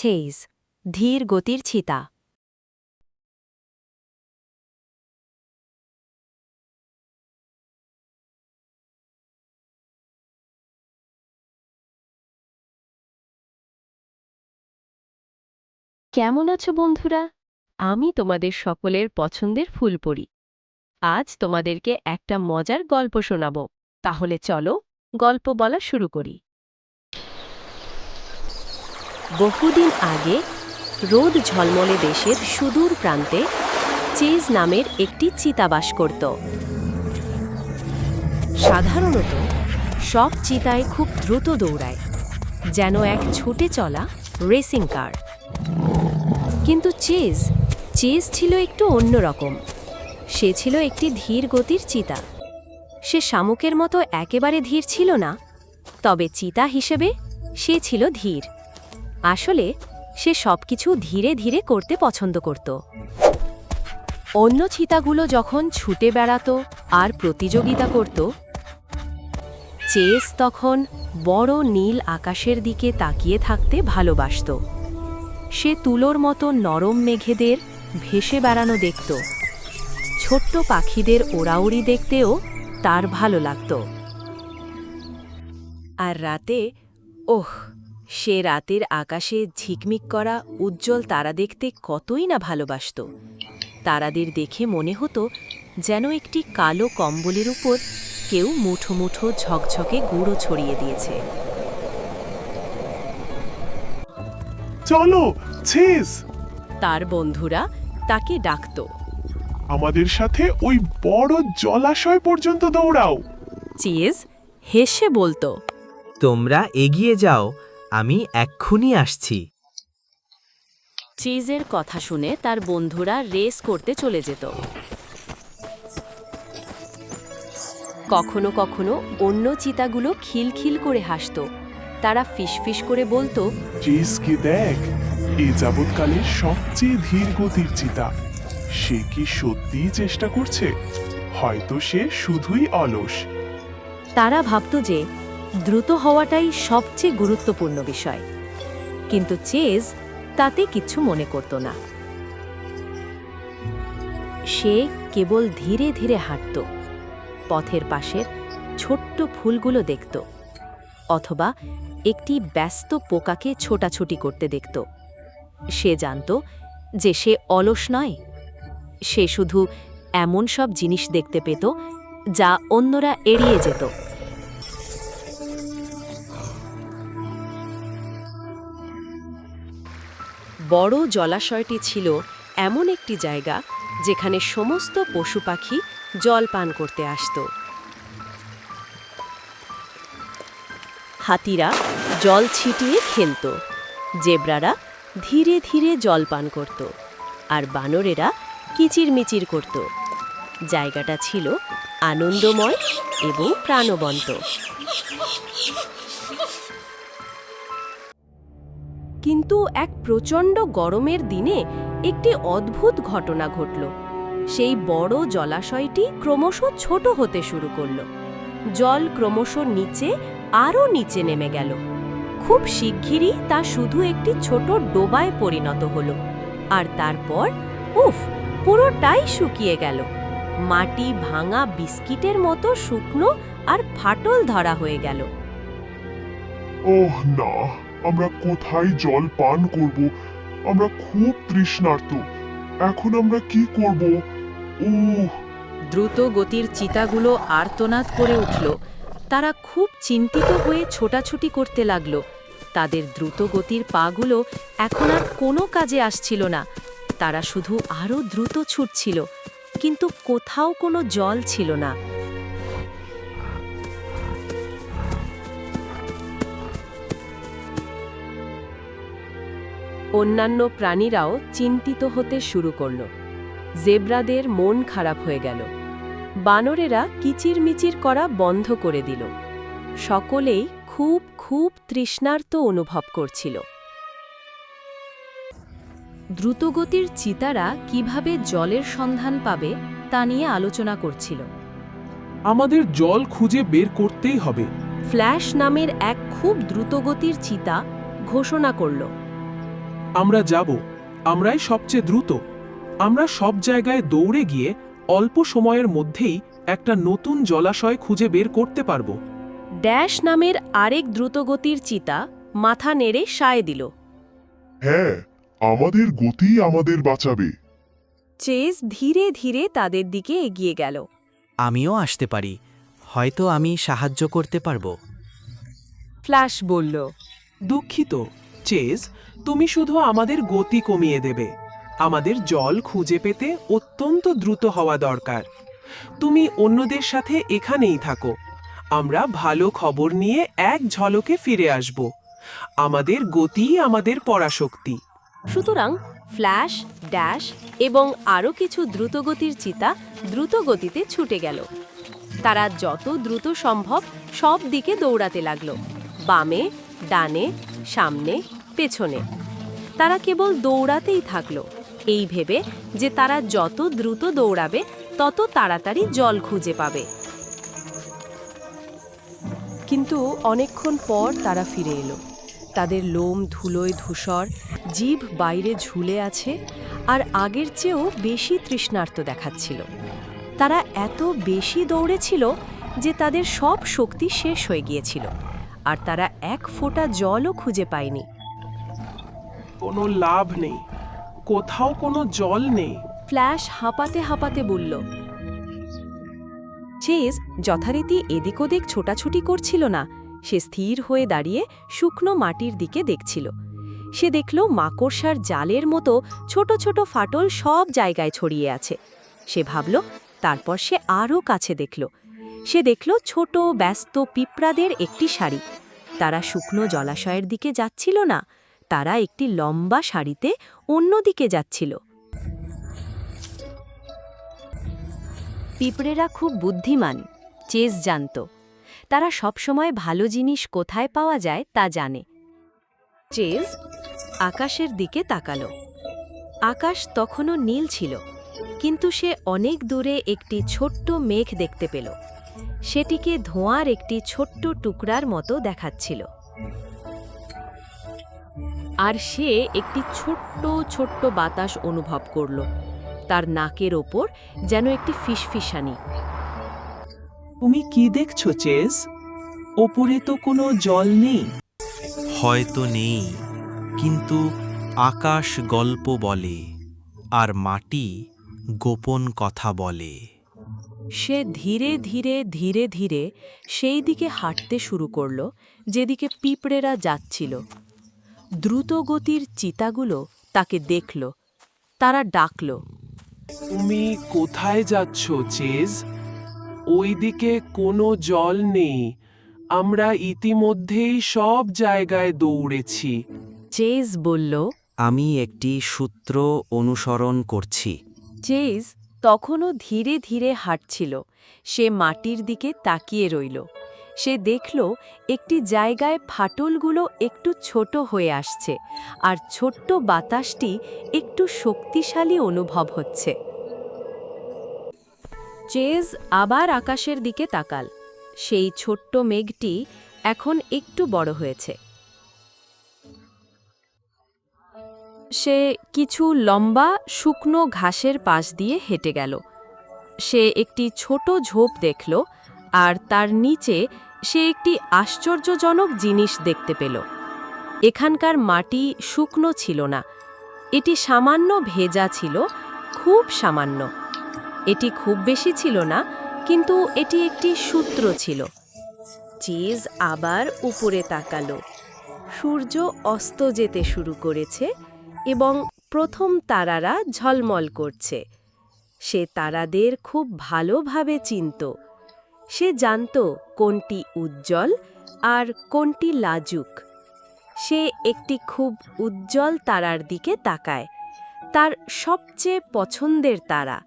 Chase ধীর গতির চিতা কেমন আছো বন্ধুরা? আমি তোমাদের সকলের পছন্দের ফুল পড়ি আজ তোমাদেরকে একটা মজার গল্প শোনাব। তাহলে চলো গল্প বলা শুরু করি। বহুদিন আগে রোদ ঝলমলে দেশের সুদূর প্রান্তে চেজ নামের একটি চিতাবাস করত। সাধারণত সব চিতায় খুব দ্রুত দৌড়ায়, যেন এক ছুটে চলা রেসিং কার। কিন্তু চেজ চেজ ছিল একটু অন্যরকম সে ছিল একটি ধীর গতির চিতা। সে শামুকের মতো একেবারে ধীর ছিল না, তবে চিতা হিসেবে সে ছিল ধীর। আসলে সে সবকিছু ধীরে ধীরে করতে পছন্দ করত। অন্য চিতাগুলো যখন ছুটে বেড়াতো আর প্রতিযোগিতা করত, চেস তখন বড় নীল আকাশের দিকে তাকিয়ে থাকতে ভালোবাসত। সে তুলোর মতো নরম মেঘেদের ভেসে বেড়ানো দেখত। ছোট্ট পাখিদের ওড়াউড়ি দেখতেও তার ভালো লাগত। আর রাতে, ওহ সে রাতের আকাশে ঝিকমিক করা উজ্জ্বল তারা দেখতে কতই না ভালোবাসত। তারাদের দেখে মনে হতো যেন একটি কালো কম্বলের উপর কেউ মুঠো মুঠো ঝকঝকে গুঁড়ো ছড়িয়ে দিয়েছে। চলো ছেস! তার বন্ধুরা তাকে ডাকত। আমাদের সাথে ওই বড় জলাশয় পর্যন্ত দৌড়াও। চিজ হেসে বলতো তোমরা এগিয়ে যাও আমি এক্ষুনি আসছি। চিজের কথা শুনে তার বন্ধুরা রেস করতে চলে যেত। কখনো কখনো অন্য চিতাগুলো খিলখিল করে হাসত। তারা ফিসফিস করে বলতো চেসকে দেখ এ যাবৎকালের সবচেয়ে ধীর গতির চিতা। সে কি সত্যিই চেষ্টা করছে? হয়তো সে শুধুই অলস। তারা ভাবত যে দ্রুত হওয়াটাই সবচেয়ে গুরুত্বপূর্ণ বিষয়। কিন্তু চেজ তাতে কিছু মনে করত না। সে কেবল ধীরে ধীরে হাঁটত, পথের পাশের ছোট্ট ফুলগুলো দেখত, অথবা একটি ব্যস্ত পোকাকে ছোটাছুটি করতে দেখত। সে জানত যে সে অলস নয়, সে শুধু এমন সব জিনিস দেখতে পেত যা অন্যরা এড়িয়ে যেত। বড় জলাশয়টি ছিল এমন একটি জায়গা যেখানে সমস্ত পশু পাখি জল পান করতে আসত। হাতিরা জল ছিটিয়ে খেলত। জেব্রারা ধীরে ধীরে জল পান করত আর বানরেরা কিচিরমিচির করত। জায়গাটা ছিল আনন্দময় এবং প্রাণবন্ত। কিন্তু এক প্রচণ্ড গরমের দিনে একটি অদ্ভুত ঘটনা ঘটল। সেই বড় জলাশয়টি ক্রমশ ছোট হতে শুরু করল। জল ক্রমশ নিচে, আরও নিচে নেমে গেল। খুব শিগগিরই তা শুধু একটি ছোট ডোবায় পরিণত হলো। আর তারপর, উফ, পুরোটাই শুকিয়ে গেল। মাটি ভাঙা বিস্কিটের মতো শুকনো আর ফাটল ধরা হয়ে গেল। ওহ, না। আমরা কোথায় জল পান করব? আমরা খুব তৃষ্ণার্ত। এখন আমরা কি করব? উহ! দ্রুত গতির চিতাগুলো আর্তনাদ করে উঠল। তারা খুব চিন্তিত হয়ে ছোটাছুটি করতে লাগল। তাদের দ্রুত গতির পাগুলো এখন আর কোনো কাজে আসছিল না। তারা শুধু আরও দ্রুত ছুটছিল, কিন্তু কোথাও কোনো জল ছিল না। অন্যান্য প্রাণীরাও চিন্তিত হতে শুরু করল। জেব্রাদের মন খারাপ হয়ে গেল। বানরেরা কিচিরমিচির করা বন্ধ করে দিল। সকলেই খুব খুব তৃষ্ণার্ত অনুভব করছিল। দ্রুতগতির চিতারা কীভাবে জলের সন্ধান পাবে তা নিয়ে আলোচনা করছিল। আমাদের জল খুঁজে বের করতেই হবে। ফ্ল্যাশ নামের এক খুব দ্রুতগতির চিতা ঘোষণা করল। আমরা যাব আমরাই সবচেয়ে দ্রুত। আমরা সব জায়গায় দৌড়ে গিয়ে অল্প সময়ের মধ্যেই একটা নতুন জলাশয় খুঁজে বের করতে পারব। ড্যাশ নামের আরেক দ্রুতগতির চিতা মাথা নেড়ে সায় দিল। হ্যাঁ আমাদের গতি আমাদের বাঁচাবে। চেজ ধীরে ধীরে তাদের দিকে এগিয়ে গেল। আমিও আসতে পারি হয়তো আমি সাহায্য করতে পারব। ফ্ল্যাশ বলল দুঃখিত চেজ তুমি শুধু আমাদের গতি কমিয়ে দেবে। আমাদের জল খুঁজে পেতে অত্যন্ত দ্রুত হওয়া দরকার। তুমি অন্যদের সাথে এখানেই থাকো। আমরা ভালো খবর নিয়ে এক ঝলকে ফিরে আসব। আমাদের গতি আমাদের পরাশক্তি। সুতরাং ফ্ল্যাশ, ড্যাশ এবং আরও কিছু দ্রুতগতির চিতা দ্রুত গতিতে ছুটে গেল। তারা যত দ্রুত সম্ভব সব দিকে দৌড়াতে লাগল। বামে, ডানে, সামনে পেছনে। তারা কেবল দৌড়াতেই থাকল। এই ভেবে যে তারা যত দ্রুত দৌড়াবে, তত তাড়াতাড়ি জল খুঁজে পাবে। কিন্তু অনেকক্ষণ পর তারা ফিরে এলো। তাদের লোম, ধুলোয় ধূসর জিভ বাইরে ঝুলে আছে আর আগের চেয়েও বেশি তৃষ্ণার্ত দেখাচ্ছিল। তারা এত বেশি দৌড়েছিল যে তাদের সব শক্তি শেষ হয়ে গিয়েছিল। আর তারা এক ফোঁটা জলও খুঁজে পায়নি। কোনো লাভ নেই। কোথাও কোনো জল নেই। ফ্ল্যাশ হাঁপাতে হাঁপাতে বলল চেজ যথারীতি এদিক ওদিক ছোটাছুটি করছিল না। সে স্থির হয়ে দাঁড়িয়ে শুকনো মাটির দিকে দেখছিল। সে দেখল মাকড়সার জালের মতো ছোট ছোট ফাটল সব জায়গায় ছড়িয়ে আছে। সে ভাবল, তারপর সে আরও কাছে দেখল। সে দেখল ছোট ব্যস্ত পিঁপড়াদের একটি শাড়ি। তারা শুকনো জলাশয়ের দিকে যাচ্ছিল না। তারা একটি লম্বা শাড়িতে অন্যদিকে যাচ্ছিল। পিঁপড়েরা খুব বুদ্ধিমান, চেস জানত। তারা সবসময় ভালো জিনিস কোথায় পাওয়া যায় তা জানে। চেজ আকাশের দিকে তাকালো। আকাশ তখনও নীল ছিল, কিন্তু সে অনেক দূরে একটি ছোট্ট মেঘ দেখতে পেল। সেটিকে ধোঁয়ার একটি ছোট্ট টুকরার মতো দেখাচ্ছিল। আর সে একটি ছোট্ট ছোট্ট বাতাস অনুভব করল। তার নাকের ওপর যেন একটি ফিসফিসানি। তুমি কি দেখছ চেজ ওপরে তো কোনো জল নেই। হয়তো নেই কিন্তু আকাশ গল্প বলে আর মাটি গোপন কথা বলে। সে ধীরে ধীরে ধীরে ধীরে সেই দিকে হাঁটতে শুরু করল যেদিকে পিঁপড়েরা যাচ্ছিল। দ্রুতগতির চিতাগুলো তাকে দেখল তারা ডাকল। তুমি কোথায় যাচ্ছ চেজ? ওইদিকে কোনো জল নেই। আমরা ইতিমধ্যেই সব জায়গায় দৌড়েছি। চেজ বলল আমি একটি সূত্র অনুসরণ করছি। চেজ তখনও ধীরে ধীরে হাঁটছিল। সে মাটির দিকে তাকিয়ে রইল। সে দেখল একটি জায়গায় ফাটলগুলো একটু ছোট হয়ে আসছে আর ছোট্ট বাতাসটি একটু শক্তিশালী অনুভব হচ্ছে। চেজ আবার আকাশের দিকে তাকাল। সেই ছোট্ট মেঘটি এখন একটু বড় হয়েছে। সে কিছু লম্বা, শুকনো ঘাসের পাশ দিয়ে হেঁটে গেল। সে একটি ছোট ঝোপ দেখল আর তার নিচে সে একটি আশ্চর্যজনক জিনিস দেখতে পেল। এখানকার মাটি শুকনো ছিল না। এটি সামান্য ভেজা ছিল, খুব সামান্য। এটি খুব বেশি ছিল না, কিন্তু এটি একটি সূত্র ছিল। চিজ আবার উপরে তাকালো। সূর্য অস্ত যেতে শুরু করেছে এবং প্রথম তারারা ঝলমল করছে। সে তারাদের খুব ভালোভাবে চিনত। সে জানত কোনটি উজ্জ্বল আর কোনটি লাজুক। সে একটি খুব উজ্জ্বল তারার দিকে তাকায়, তার সবচেয়ে পছন্দের তারা।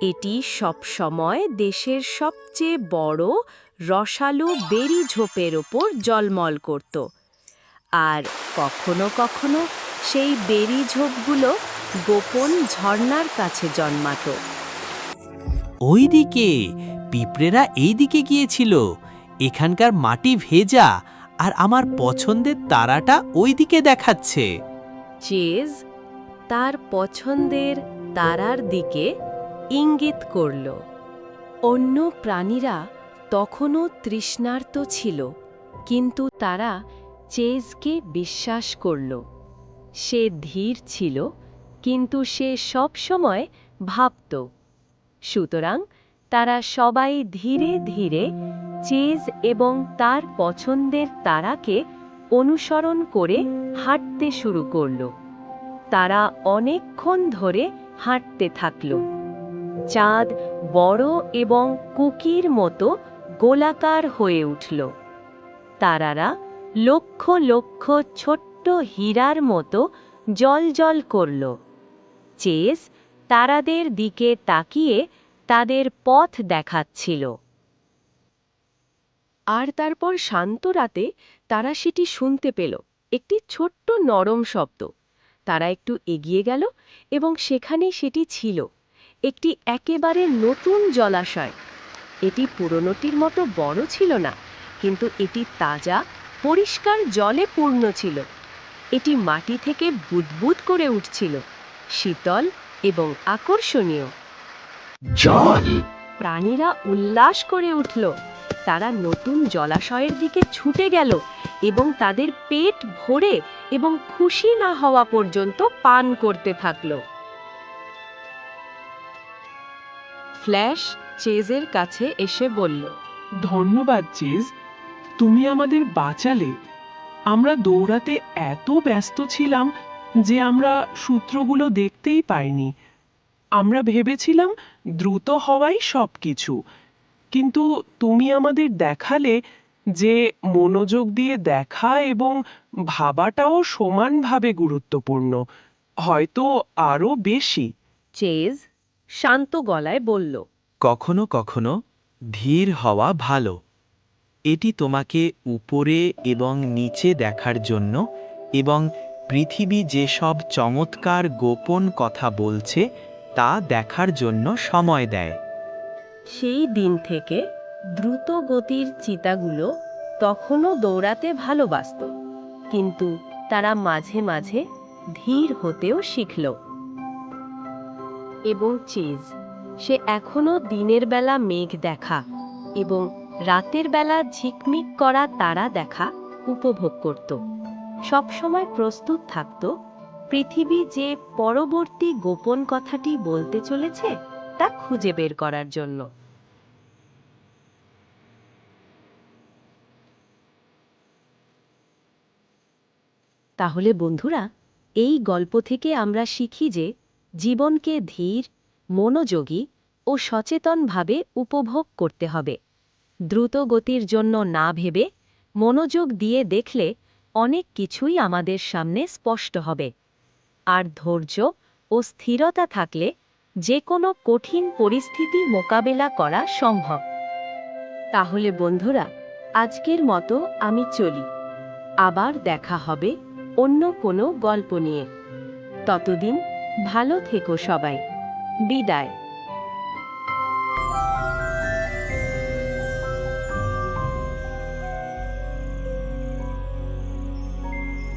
এটি সবসময় দেশের সবচেয়ে বড়, রসালো বেরি ঝোপের ওপর জলমল করত। আর কখনো কখনো সেই বেরি ঝোপগুলো গোপন ঝর্ণার কাছে জন্মাতো। ওইদিকে পিঁপড়েরা এই দিকে গিয়েছিল। এখানকার মাটি ভেজা আর আমার পছন্দের তারাটা ওইদিকে দেখাচ্ছে। চেজ তার পছন্দের তারার দিকে ইঙ্গিত করল। অন্য প্রাণীরা তখনও তৃষ্ণার্ত ছিল, কিন্তু তারা চেজকে বিশ্বাস করল। সে ধীর ছিল, কিন্তু সে সবসময় ভাবত। সুতরাং তারা সবাই ধীরে ধীরে চেজ এবং তার পছন্দের তারাকে অনুসরণ করে হাঁটতে শুরু করল। তারা অনেকক্ষণ ধরে হাঁটতে থাকল। চাঁদ বড় এবং কুকির মতো গোলাকার হয়ে উঠল। তারারা লক্ষ লক্ষ ছোট্ট হীরার মতো জলজল করল। চেস তারাদের দিকে তাকিয়ে তাদের পথ দেখাচ্ছিল। আর তারপর শান্ত রাতে তারা সেটি শুনতে পেল। একটি ছোট্ট নরম শব্দ। তারা একটু এগিয়ে গেল এবং সেখানে সেটি ছিল। একটি একেবারে নতুন জলাশয়। এটি পুরনোটির মতো বড় ছিল না, কিন্তু এটি তাজা, পরিষ্কার জলে পূর্ণ ছিল। এটি মাটি থেকে বুদবুদ করে উঠছিল। শীতল এবং আকর্ষণীয়। জল? প্রাণীরা উল্লাস করে উঠল। তারা নতুন জলাশয়ের দিকে ছুটে গেল এবং তাদের পেট ভরে এবং খুশি না হওয়া পর্যন্ত পান করতে থাকল। ফ্ল্যাশ চেজের কাছে এসে বলল ধন্যবাদ চেজ তুমি আমাদের বাঁচালে। আমরা দৌড়াতে এত ব্যস্ত ছিলাম যে আমরা সূত্রগুলো দেখতেই পাইনি। আমরা ভেবেছিলাম দ্রুত হওয়াই সব কিছু কিন্তু তুমি আমাদের দেখালে যে মনোযোগ দিয়ে দেখা এবং ভাবাটাও সমানভাবে গুরুত্বপূর্ণ হয়তো আরও বেশি। চেজ শান্ত গলায় বলল কখনো কখনো ধীর হওয়া ভালো। এটি তোমাকে উপরে এবং নিচে দেখার জন্য এবং পৃথিবী যেসব চমৎকার গোপন কথা বলছে তা দেখার জন্য সময় দেয়। সেই দিন থেকে দ্রুত গতির চিতাগুলো তখনও দৌড়াতে ভালোবাসত, কিন্তু তারা মাঝে মাঝে ধীর হতেও শিখল। এবং চিজ, সে এখনও দিনের বেলা মেঘ দেখা এবং রাতের বেলা ঝিকমিক করা তারা দেখা উপভোগ করত। সবসময় প্রস্তুত থাকত পৃথিবী যে পরবর্তী গোপন কথাটি বলতে চলেছে, তা খুঁজে বের করার জন্য। তাহলে বন্ধুরা, এই গল্প থেকে আমরা শিখি যে জীবনকে ধীর, মনোযোগী ও সচেতনভাবে উপভোগ করতে হবে। দ্রুত গতির জন্য না ভেবে মনোযোগ দিয়ে দেখলে অনেক কিছুই আমাদের সামনে স্পষ্ট হবে। আর ধৈর্য ও স্থিরতা থাকলে যে কোনো কঠিন পরিস্থিতি মোকাবেলা করা সম্ভব। তাহলে বন্ধুরা, আজকের মতো আমি চলি। আবার দেখা হবে অন্য কোনো গল্প নিয়ে। ততদিন ভালো থেকো সবাই। বিদায়।